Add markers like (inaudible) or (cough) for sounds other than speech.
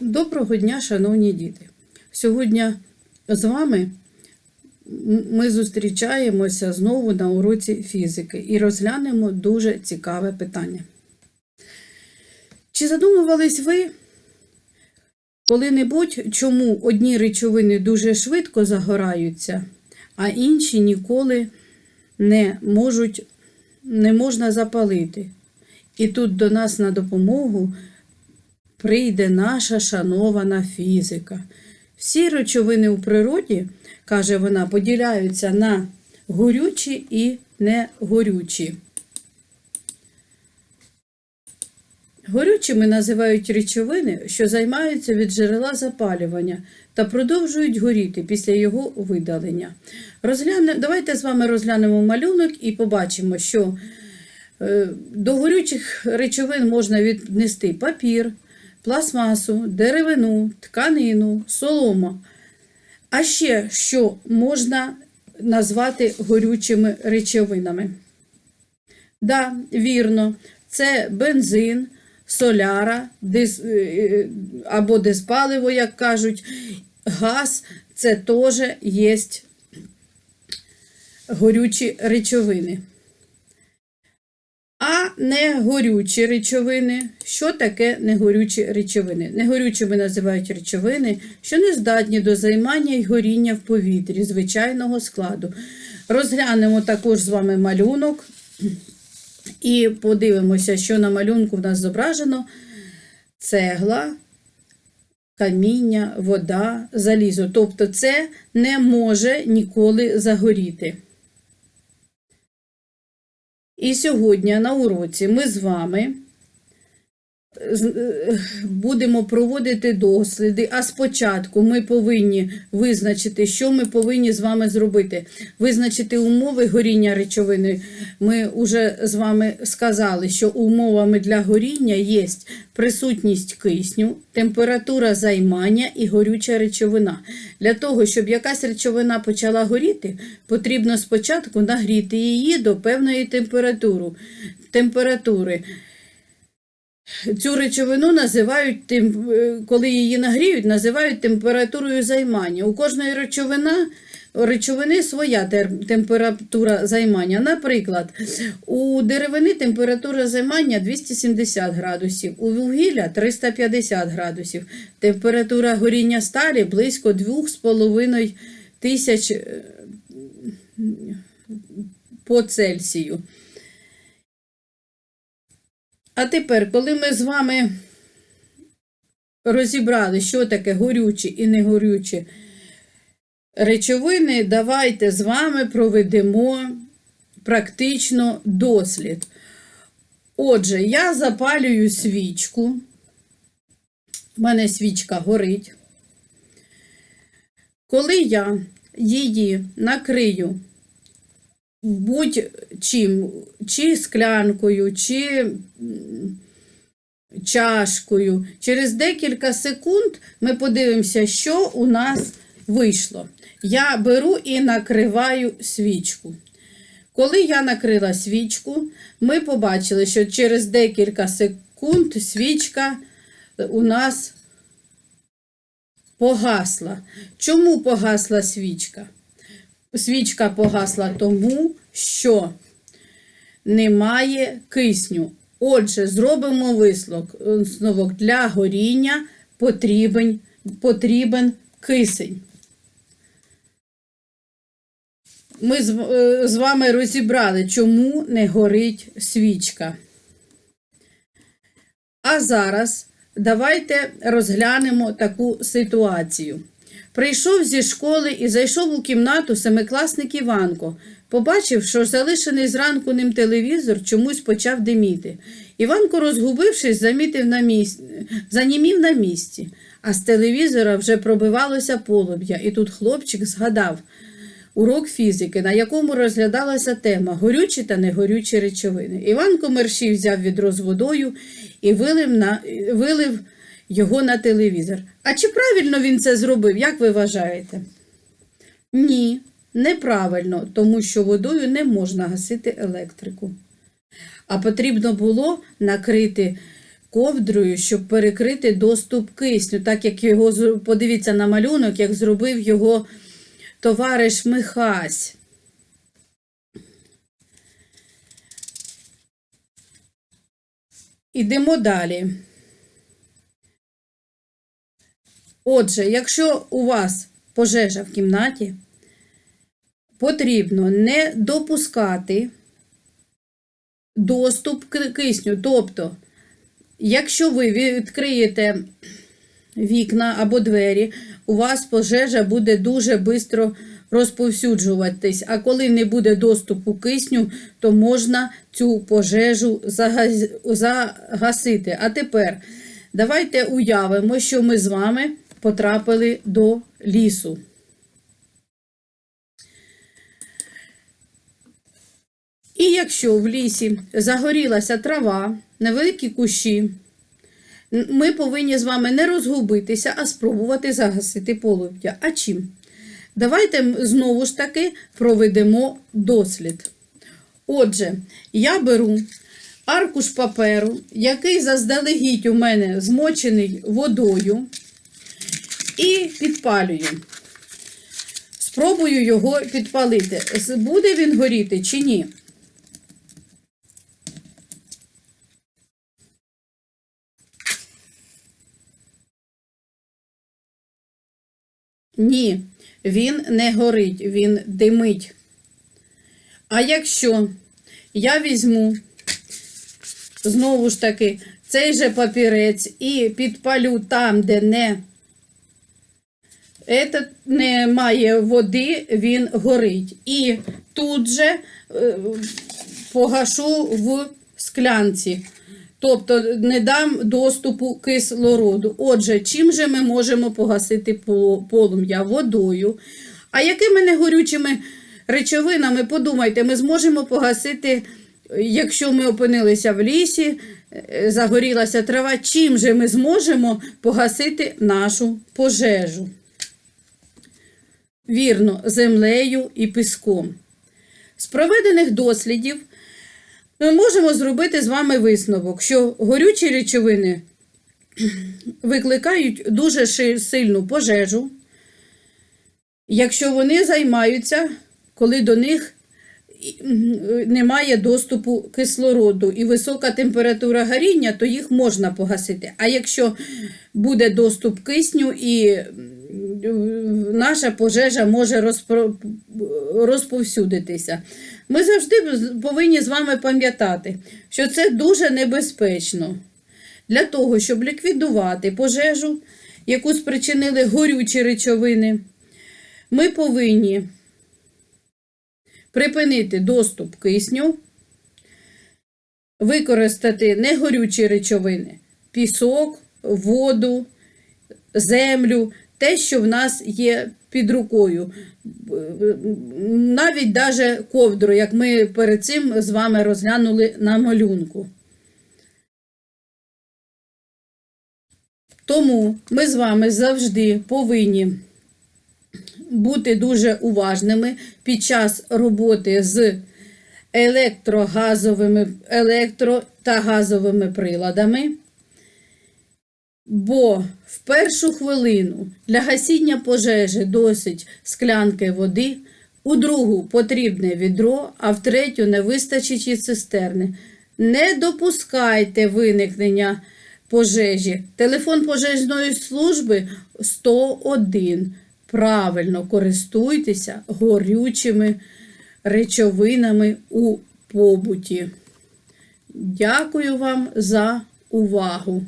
Доброго дня, шановні діти! Сьогодні з вами ми зустрічаємося знову на уроці фізики і розглянемо дуже цікаве питання. Чи задумувались ви коли-небудь, чому одні речовини дуже швидко загораються, а інші ніколи не можуть, не можна запалити? І тут до нас на допомогу прийде наша шанована фізика. Всі речовини у природі, каже вона, поділяються на горючі і негорючі. Горючими називають речовини, що займаються від джерела запалювання та продовжують горіти після його видалення. Розгляне... Давайте з вами розглянемо малюнок і побачимо, що е, до горючих речовин можна віднести папір, пластмасу, деревину, тканину, солому. А ще що можна назвати горючими речовинами? Да, вірно, це бензин, соляра дис, е, е, або диспаливо, як кажуть, газ це теж є горючі речовини. А негорючі речовини. Що таке негорючі речовини? Негорючими називають речовини, що не здатні до займання і горіння в повітрі звичайного складу. Розглянемо також з вами малюнок і подивимося, що на малюнку в нас зображено: цегла, каміння, вода, залізо. Тобто це не може ніколи загоріти. І сьогодні на уроці ми з вами будемо проводити досліди, а спочатку ми повинні визначити, що ми повинні з вами зробити. Визначити умови горіння речовини. Ми вже з вами сказали, що умовами для горіння є присутність кисню, температура займання і горюча речовина. Для того, щоб якась речовина почала горіти, потрібно спочатку нагріти її до певної температури. Цю речовину називають, тем- е, коли її нагріють, називають температурою займання. У кожної речовина, речовини своя температура займання. Наприклад, у деревини температура займання 270 градусів, у вугілля 350 градусів. Температура горіння сталі близько 2,5 тисяч е, по Цельсію. А тепер, коли ми з вами розібрали, що таке горючі і негорючі речовини, давайте з вами проведемо практично дослід. Отже, я запалюю свічку. У мене свічка горить. Коли я її накрию будь-чим, чи склянкою, чи чашкою. Через декілька секунд ми подивимося, що у нас вийшло. Я беру і накриваю свічку. Коли я накрила свічку, ми побачили, що через декілька секунд свічка у нас погасла. Чому погасла свічка? Свічка погасла тому, що немає кисню. Отже, зробимо висновок. Для горіння потрібен, потрібен кисень. Ми е, з вами розібрали, чому не горить свічка. А зараз давайте розглянемо таку ситуацію. Прийшов зі школи і зайшов у кімнату семикласник Іванко. Побачив, що залишений зранку ним телевізор чомусь почав диміти. Іванко, розгубившись, замітив на місці, занімів на місці, а з телевізора вже пробивалося полум'я, і тут хлопчик згадав урок фізики, на якому розглядалася тема горючі та негорючі речовини. Іванко мерщій взяв відро з водою і вилив, на, вилив його на телевізор. А чи правильно він це зробив, як ви вважаєте? Ні, неправильно, тому що водою не можна гасити електрику. А потрібно було накрити ковдрою, щоб перекрити доступ кисню, так як його подивіться на малюнок, як зробив його товариш Михась. Ідемо далі. Отже, якщо у вас пожежа в кімнаті, потрібно не допускати доступ к кисню. Тобто, якщо ви відкриєте вікна або двері, у вас пожежа буде дуже швидко розповсюджуватись. А коли не буде доступу кисню, то можна цю пожежу загасити. А тепер давайте уявимо, що ми з вами потрапили до лісу. І якщо в лісі загорілася трава, невеликі кущі, ми повинні з вами не розгубитися, а спробувати загасити полум'я. А чим? Давайте знову ж таки проведемо дослід. Отже, я беру аркуш паперу, який заздалегідь у мене змочений водою, і підпалюю. Спробую його підпалити. Буде він горіти чи ні? Ні, він не горить, він димить. А якщо я візьму знову ж таки цей же папірець і підпалю там, де не, Этот немає води, він горить. І тут же е, погашу в склянці. Тобто не дам доступу кислороду. Отже, чим же ми можемо погасити полум'я? Водою. А якими негорючими речовинами, подумайте, ми зможемо погасити, якщо ми опинилися в лісі, е, загорілася трава, чим же ми зможемо погасити нашу пожежу? Вірно, землею і піском. З проведених дослідів ми можемо зробити з вами висновок, що горючі речовини (clears throat) викликають дуже сильну пожежу, якщо вони займаються, коли до них немає доступу кислороду і висока температура горіння, то їх можна погасити. А якщо буде доступ кисню і наша пожежа може розповсюдитися. Ми завжди повинні з вами пам'ятати, що це дуже небезпечно. Для того, щоб ліквідувати пожежу, яку спричинили горючі речовини, ми повинні припинити доступ кисню, використати негорючі речовини, пісок, воду, землю, те, що в нас є під рукою. Навіть даже ковдру, як ми перед цим з вами розглянули на малюнку. Тому ми з вами завжди повинні бути дуже уважними під час роботи з електрогазовими електро та газовими приладами. Бо в першу хвилину для гасіння пожежі досить склянки води, у другу потрібне відро, а в третю не вистачить і цистерни. Не допускайте виникнення пожежі. Телефон пожежної служби 101. Правильно користуйтеся горючими речовинами у побуті. Дякую вам за увагу!